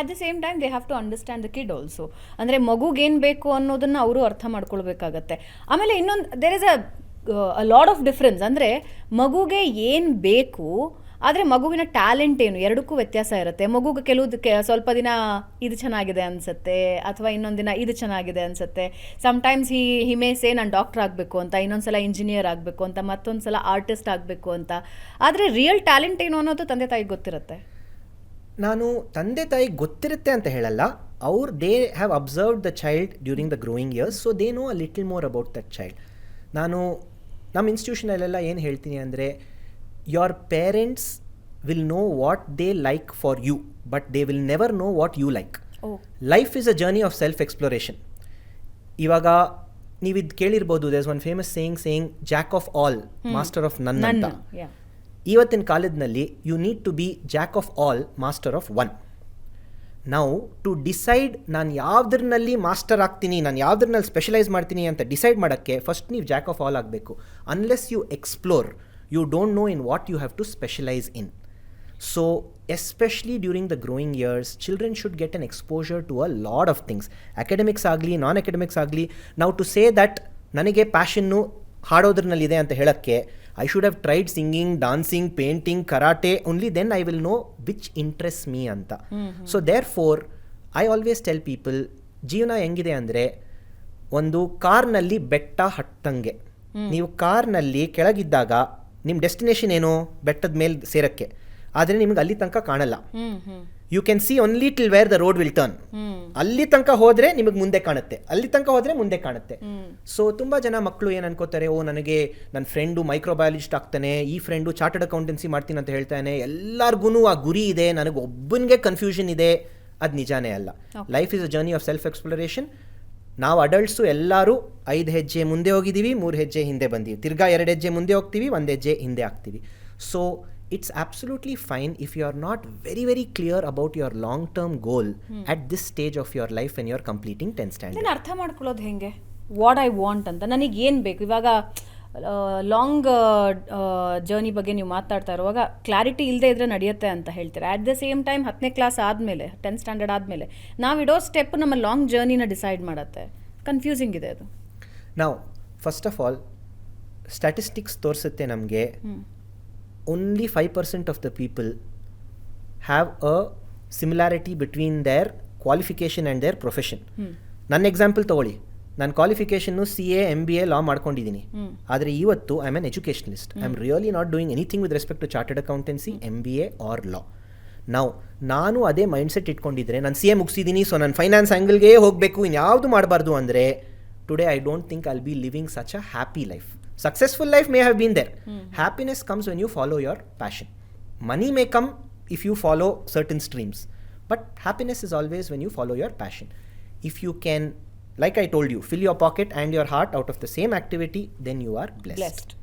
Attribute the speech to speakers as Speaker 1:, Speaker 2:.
Speaker 1: At the same time they have to understand the kid also ಅಂದರೆ ಮಗುಗೇನು ಬೇಕು ಅನ್ನೋದನ್ನು ಅವರು ಅರ್ಥ ಮಾಡ್ಕೊಳ್ಬೇಕಾಗತ್ತೆ. ಆಮೇಲೆ ಇನ್ನೊಂದು there is a lot of difference ಅಂದರೆ ಮಗುಗೆ ಏನು ಬೇಕು, ಆದರೆ ಮಗುವಿನ ಟ್ಯಾಲೆಂಟ್ ಏನು? ಎರಡಕ್ಕೂ ವ್ಯತ್ಯಾಸ ಇರುತ್ತೆ. ಮಗುಗೆ ಕೆಲವುದಕ್ಕೆ ಸ್ವಲ್ಪ ದಿನ ಇದು ಚೆನ್ನಾಗಿದೆ ಅನಿಸುತ್ತೆ, ಅಥವಾ ಇನ್ನೊಂದು ದಿನ ಇದು ಚೆನ್ನಾಗಿದೆ ಅನಿಸುತ್ತೆ. ಸಮ್ಟೈಮ್ಸ್ ಈ ಹಿಮೇಸೆ ನಾನು ಡಾಕ್ಟರ್ ಆಗಬೇಕು ಅಂತ ಇನ್ನೊಂದು ಸಲ ಇಂಜಿನಿಯರ್ ಆಗಬೇಕು ಅಂತ ಮತ್ತೊಂದು ಸಲ ಆರ್ಟಿಸ್ಟ್ ಆಗಬೇಕು ಅಂತ. ಆದರೆ ರಿಯಲ್ ಟ್ಯಾಲೆಂಟ್ ಏನು ಅನ್ನೋದು ತಂದೆ ತಾಯಿಗೆ ಗೊತ್ತಿರುತ್ತೆ.
Speaker 2: ನಾನು ತಂದೆ ತಾಯಿ ಗೊತ್ತಿರುತ್ತೆ ಅಂತ ಹೇಳಲ್ಲ. ಅವ್ರು they have observed the child during the growing years so they know a little more about that child ನಾನು ನಮ್ಮ ಇನ್ಸ್ಟಿಟ್ಯೂಷನಲ್ಲೆಲ್ಲ ಏನು ಹೇಳ್ತೀನಿ ಅಂದರೆ your parents will know what they like for you but they will never know what you like life is a journey of self exploration ಇವಾಗ ನೀವು ಇದು ಕೇಳಿರ್ಬೋದು there's one famous saying saying jack of all master of none ಅಂತ.
Speaker 1: ನನ್ನ ಯಾ
Speaker 2: ಇವತ್ತಿನ ಕಾಲದಲ್ಲಿ you need to be jack of all master of one ನಾವು to decide ನಾನು ಯಾವ್ದ್ರಲ್ಲಿ ಮಾಸ್ಟರ್ ಆಗ್ತೀನಿ, ನಾನು ಯಾವ್ದ್ರಲ್ಲಿ ಸ್ಪೆಷಲೈಸ್ ಮಾಡ್ತೀನಿ ಅಂತ ಡಿಸೈಡ್ ಮಾಡೋಕ್ಕೆ ಫಸ್ಟ್ ನೀವು ಜಾಕ್ ಆಫ್ ಆಲ್ ಆಗಬೇಕು. Unless you explore you don't know in what you have to specialise in so especially during the growing years children should get an exposure to a lot of things academics ಆಗಲಿ ನಾನ್ academics ಆಗಲಿ ನಾವು to say that ನನಗೆ passion ಹಾಡೋದ್ರಲ್ಲಿದೆ ಅಂತ ಹೇಳೋಕ್ಕೆ I should have tried singing dancing painting karate only then I will know which interest me ಅಂತ so for I always tell people ಜೀವನ ಹೆಂಗಿದೆ ಅಂದರೆ ಒಂದು ಕಾರ್ನಲ್ಲಿ ಬೆಟ್ಟ ಹತ್ತಂಗೆ ನೀವು ಕಾರ್ನಲ್ಲಿ ಕೆಳಗಿದ್ದಾಗ ನಿಮ್ಮ ಡೆಸ್ಟಿನೇಷನ್ ಏನು ಬೆಟ್ಟದ ಮೇಲೆ ಸೇರಕ್ಕೆ ಆದರೆ ನಿಮ್ಗೆ ಅಲ್ಲಿ ತನಕ ಕಾಣಲ್ಲ you can see only till where the road will turn ಅಲ್ಲಿ ತನಕ ಹೋದ್ರೆ ನಿಮಗೆ ಮುಂದೆ ಕಾಣುತ್ತೆ. ಅಲ್ಲಿ ತನಕ ಹೋದ್ರೆ ಮುಂದೆ ಕಾಣುತ್ತೆ. ಸೊ ತುಂಬಾ ಜನ ಮಕ್ಕಳು ಏನ್ ಅನ್ಕೋತಾರೆ ಓ ನನಗೆ ನನ್ನ ಫ್ರೆಂಡು ಮೈಕ್ರೋಬಯಾಲಜಿಸ್ಟ್ ಆಗ್ತಾನೆ ಈ ಫ್ರೆಂಡು ಚಾರ್ಟರ್ಡ್ ಅಕೌಂಟೆನ್ಸಿ ಮಾಡ್ತೀನಿ ಅಂತ ಹೇಳ್ತಾನೆ ಎಲ್ಲರಿಗೂ ಆ ಗುರಿ ಇದೆ ನನಗೆ ಒಬ್ಬನಿಗೆ ಕನ್ಫ್ಯೂಷನ್ ಇದೆ ಅದು ನಿಜಾನೇ ಅಲ್ಲ. Life is a journey of self exploration ನಾವು ಅಡಲ್ಟ್ಸು ಎಲ್ಲರೂ ಐದು ಹೆಜ್ಜೆ ಮುಂದೆ ಹೋಗಿದ್ದೀವಿ ಮೂರು ಹೆಜ್ಜೆ ಹಿಂದೆ ಬಂದೀವಿ. ತಿರ್ಗಾ ಎರಡು ಹೆಜ್ಜೆ ಮುಂದೆ ಹೋಗ್ತೀವಿ ಒಂದು ಹೆಜ್ಜೆ ಹಿಂದೆ ಆಗ್ತೀವಿ. So it's absolutely fine if you are not very very clear about your long term goal at this stage of your life and your completing ten standard
Speaker 1: ಅರ್ಥ ಮಾಡ್ಕೊಳ್ಳೋದು ಹೆಂಗೆ? ವಾಟ್ ಐ ವಾಂಟ್ ಅಂತ. ನನಗೆ ಏನು ಬೇಕು? ಇವಾಗ ಲಾಂಗ್ ಜರ್ನಿ ಬಗ್ಗೆ ನೀವು ಮಾತಾಡ್ತಾ ಇರುವಾಗ ಕ್ಲಾರಿಟಿ ಇಲ್ಲದೆ ಇದ್ರೆ ನಡೆಯುತ್ತೆ ಅಂತ ಹೇಳ್ತೀರಾ? ಅಟ್ ದ ಸೇಮ್ ಟೈಮ್ ಹತ್ತನೇ ಕ್ಲಾಸ್ ಆದಮೇಲೆ ಟೆಂತ್ ಸ್ಟ್ಯಾಂಡರ್ಡ್ ಆದಮೇಲೆ ನಾವು ಇಡೋ ಸ್ಟೆಪ್ ನಮ್ಮ ಲಾಂಗ್ ಜರ್ನಿನ ಡಿಸೈಡ್ ಮಾಡುತ್ತೆ. ಕನ್ಫ್ಯೂಸಿಂಗ್ ಇದೆ ಅದು.
Speaker 2: ನಾವು ಫಸ್ಟ್ ಆಫ್ ಆಲ್ ಸ್ಟ್ಯಾಟಿಸ್ಟಿಕ್ಸ್ ತೋರಿಸುತ್ತೆ ನಮಗೆ. Only five percent of the people have a similarity between their qualification and their profession ನನ್ನ ಎಕ್ಸಾಂಪಲ್ ತೊಗೊಳ್ಳಿ. ನಾನು qualification C A M B A law ಮಾಡ್ಕೊಂಡಿದ್ದೀನಿ. ಆದರೆ ಇವತ್ತು I am an educationist I am really not doing anything with respect to chartered accountancy M B A or law ನಾವು ನಾನು ಅದೇ mindset ಇಟ್ಕೊಂಡಿದ್ರೆ ನಾನು ಸಿ ಎ ಮುಗಿಸಿದ್ದೀನಿ ಸೊ ನಾನು ಫೈನಾನ್ಸ್ ಆ್ಯಂಗಲ್ಗೆ ಹೋಗಬೇಕು ಇನ್ಯಾವುದು ಮಾಡಬಾರ್ದು ಅಂದರೆ today I don't think I'll be living such a happy life successful life may have been there happiness comes when you follow your passion money may come if you follow certain streams but happiness is always when you follow your passion if you can, Like I told you, fill your pocket and your heart out of the same activity, then you are blessed.
Speaker 1: blessed.